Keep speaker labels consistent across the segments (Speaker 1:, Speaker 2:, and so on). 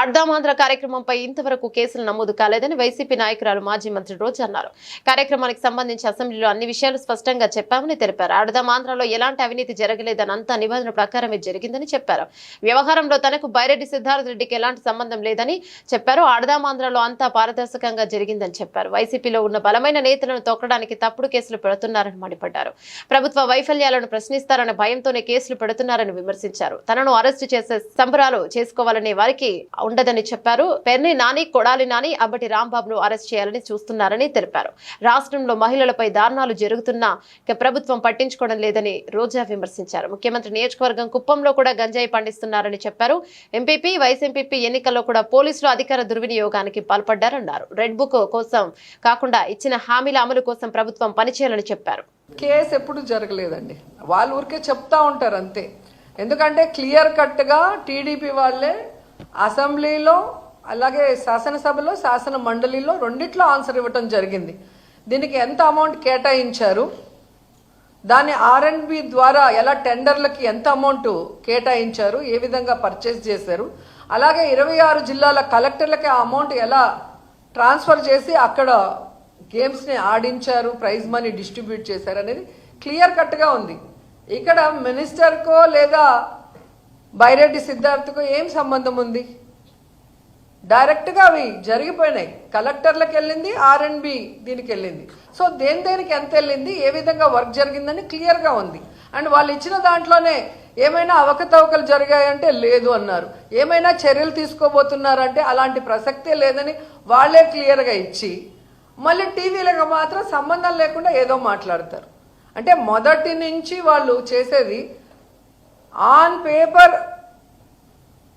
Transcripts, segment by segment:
Speaker 1: అర్ధమాంధ్ర కార్యక్రమంపై ఇంతవరకు కేసులు నమోదు కాలేదని వైసీపీ నాయకురాలు మాజీ మంత్రి రోజు అన్నారు. కార్యక్రమానికి సంబంధించి అసెంబ్లీలో అన్ని విషయాలు స్పష్టంగా చెప్పామని తెలిపారు. అర్ధమాంధ్రలో ఎలాంటి అవినీతి జరగలేదని అంతా నిబంధన ప్రకారమే జరిగిందని చెప్పారు. వ్యవహారంలో తనకు బైరెడ్డి సిద్ధార్థ రెడ్డికి ఎలాంటి సంబంధం లేదని చెప్పారు. అర్ధమాంధ్రలో అంతా పారదర్శకంగా జరిగిందని చెప్పారు. వైసీపీలో ఉన్న బలమైన నేతలను తొక్కడానికి తప్పుడు కేసులు పెడుతున్నారని మండిపడ్డారు. ప్రభుత్వ వైఫల్యాలను ప్రశ్నిస్తారనే భయంతోనే కేసులు పెడుతున్నారని విమర్శించారు. తనను అరెస్టు చేసే సంబరాలు చేసుకోవాలనే వారికి ఉండదని చెప్పారు. పెర్ని నాని కొడాలి నాని అబ్బటి రాంబాబును అరెస్ట్ చేయాలని చూస్తున్నారని తెలిపారు. రాష్ట్రంలో మహిళలపై దారుణాలు జరుగుతున్నా ప్రభుత్వం పట్టించుకోవడం లేదని రోజా విమర్శించారు. ముఖ్యమంత్రి నియోజకవర్గం కుప్పంలో కూడా గంజాయి పండిస్తున్నారని చెప్పారు. ఎంపీపీ వైస్ ఎంపీపీ ఎన్నికల్లో కూడా పోలీసులు అధికార దుర్వినియోగానికి పాల్పడ్డారన్నారు. రెడ్ బుక్ కోసం కాకుండా ఇచ్చిన హామీల అమలు కోసం ప్రభుత్వం పనిచేయాలని చెప్పారు.
Speaker 2: కేసు ఎప్పుడు జరగలేదండి. వాళ్ళు ఊరికే చెప్తా ఉంటారు అంతే. ఎందుకంటే క్లియర్ కట్గా టీడీపీ వాళ్ళే అసెంబ్లీలో అలాగే శాసనసభలో శాసన మండలిలో రెండిట్లో ఆన్సర్ ఇవ్వటం జరిగింది. దీనికి ఎంత అమౌంట్ కేటాయించారు? దాన్ని ఆర్ఎండ్బి ద్వారా ఎలా టెండర్లకి ఎంత అమౌంట్ కేటాయించారు? ఏ విధంగా పర్చేస్ చేశారు? అలాగే ఇరవై ఆరు జిల్లాల కలెక్టర్లకి ఆ అమౌంట్ ఎలా ట్రాన్స్ఫర్ చేసి అక్కడ గేమ్స్ని ఆడించారు ప్రైజ్ మనీ డిస్ట్రిబ్యూట్ చేశారు అనేది క్లియర్ కట్గా ఉంది. ఇక్కడ మినిస్టర్కో లేదా బైరెడ్డి సిద్ధార్థకు ఏం సంబంధం ఉంది? డైరెక్ట్గా అవి జరిగిపోయినాయి. కలెక్టర్లకు వెళ్ళింది ఆర్ఎన్బి దీనికి వెళ్ళింది. సో దేని దేనికి ఎంత వెళ్ళింది ఏ విధంగా వర్క్ జరిగిందని క్లియర్గా ఉంది. అండ్ వాళ్ళు ఇచ్చిన దాంట్లోనే ఏమైనా అవకతవకలు జరిగాయంటే లేదు అన్నారు. ఏమైనా చర్యలు తీసుకోబోతున్నారంటే అలాంటి ప్రసక్తే లేదని వాళ్ళే క్లియర్గా ఇచ్చి మళ్ళీ టీవీలకు మాత్రం సంబంధం లేకుండా ఏదో మాట్లాడతారు. అంటే మొదటి నుంచి వాళ్ళు చేసేది ఆన్ పేపర్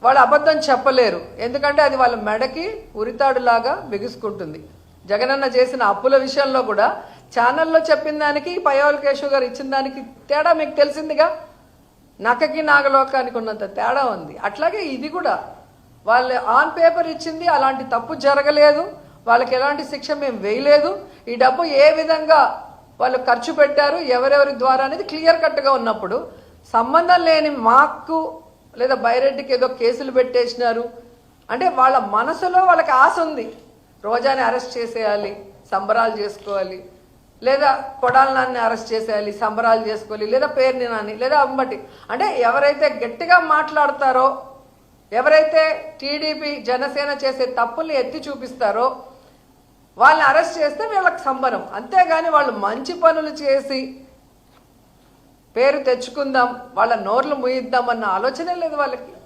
Speaker 2: వాళ్ళు అబద్ధం చెప్పలేరు. ఎందుకంటే అది వాళ్ళ మెడకి ఉరితాడులాగా బిగుసుకుంటుంది. జగనన్న చేసిన అప్పుల విషయంలో కూడా ఛానల్లో చెప్పిన దానికి పయోల్ కేశవ్ గారు ఇచ్చిన దానికి తేడా మీకు తెలిసిందిగా? నక్కకి నాగలోకానికి ఉన్నంత తేడా ఉంది. అట్లాగే ఇది కూడా. వాళ్ళు ఆన్ పేపర్ ఇచ్చింది అలాంటి తప్పు జరగలేదు. వాళ్ళకి ఎలాంటి శిక్ష మేము వేయలేదు. ఈ డబ్బు ఏ విధంగా వాళ్ళు ఖర్చు పెట్టారు ఎవరెవరి ద్వారా అనేది క్లియర్ కట్గా ఉన్నప్పుడు సంబంధం లేని మాకు లేదా బైరెడ్డికి ఏదో కేసులు పెట్టేసినారు. అంటే వాళ్ళ మనసులో వాళ్ళకి ఆశ ఉంది. రోజాని అరెస్ట్ చేసేయాలి సంబరాలు చేసుకోవాలి. లేదా కొడాల నాన్ని అరెస్ట్ చేసేయాలి సంబరాలు చేసుకోవాలి. లేదా పేరుని నాని లేదా అంబటి. అంటే ఎవరైతే గట్టిగా మాట్లాడతారో ఎవరైతే టీడీపీ జనసేన చేసే తప్పుల్ని ఎత్తి చూపిస్తారో వాళ్ళని అరెస్ట్ చేస్తే వీళ్ళకి సంబరం. అంతేగాని వాళ్ళు మంచి పనులు చేసి పేరు తెచ్చుకుందాం వాళ్ళ నోర్లు ముయిద్దాం అన్న ఆలోచనే లేదు వాళ్ళకి.